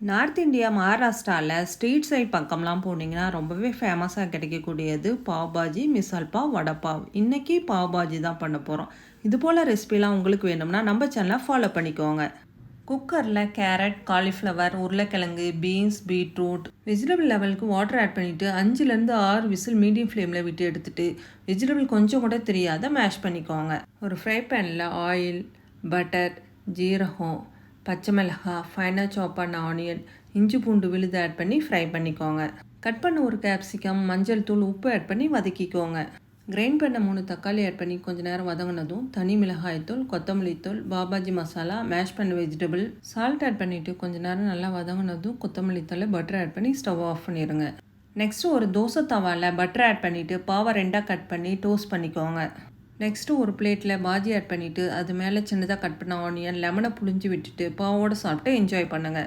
North India மகாராஷ்டிராவில் street side பக்கம்லாம் போனீங்கன்னா ரொம்பவே ஃபேமஸாக கிடைக்கக்கூடியது பாவ் பாஜி மிசால் பாவ். வடப்பாவ் இன்றைக்கி பாவ் பாஜி தான் பண்ண போகிறோம் இது போல் ரெசிபிலாம் உங்களுக்கு வேணும்னா நம்ம சேனலை ஃபாலோ பண்ணிக்கோங்க. குக்கரில் கேரட் காலிஃப்ளவர் உருளைக்கிழங்கு பீன்ஸ் பீட்ரூட் வெஜிடபிள் லெவலுக்கு வாட்டர் ஆட் பண்ணிவிட்டு அஞ்சுலேருந்து ஆறு விசில் மீடியம் ஃப்ளேமில் விட்டு எடுத்துட்டு வெஜிடபிள் கொஞ்சம் கூட தெரியாத மேஷ் பண்ணிக்கோங்க. ஒரு ஃப்ரை பேனில் ஆயில் பட்டர் ஜீரகம் பச்சை மிளகாய் ஃபைனாக சாப் பண்ண ஆனியன் இஞ்சி பூண்டு விழுது ஆட் பண்ணி ஃப்ரை பண்ணிக்கோங்க. கட் பண்ண ஒரு கேப்சிகம் மஞ்சள் தூள் உப்பு ஆட் பண்ணி வதக்கிக்கோங்க. கிரைண்ட் பண்ண மூணு தக்காளி ஆட் பண்ணி கொஞ்ச நேரம் வதங்கினதும் தனி மிளகாய் தூள் கொத்தமல்லி தூள் பாபாஜி மசாலா மேஷ் பண்ண வெஜிடபிள் சால்ட் ஆட் பண்ணிவிட்டு கொஞ்ச நேரம் நல்லா வதங்கினதும் கொத்தமல்லி தூள் பட்டர் ஆட் பண்ணி ஸ்டவ் ஆஃப் பண்ணிடுங்க நெக்ஸ்ட்டு ஒரு தோசை தவாவில் பட்டர் ஆட் பண்ணிவிட்டு பாவை ரெண்டாக கட் பண்ணி டோஸ்ட் பண்ணிக்கோங்க. நெக்ஸ்ட்டு ஒரு பிளேட்டில் பாஜி ஆட் பண்ணிவிட்டு அது மேலே சின்னதாக கட் பண்ண ஆனியன் லெமனை புழிஞ்சு விட்டுட்டு பாவோட சாப்பிட்டு என்ஜாய் பண்ணுங்கள்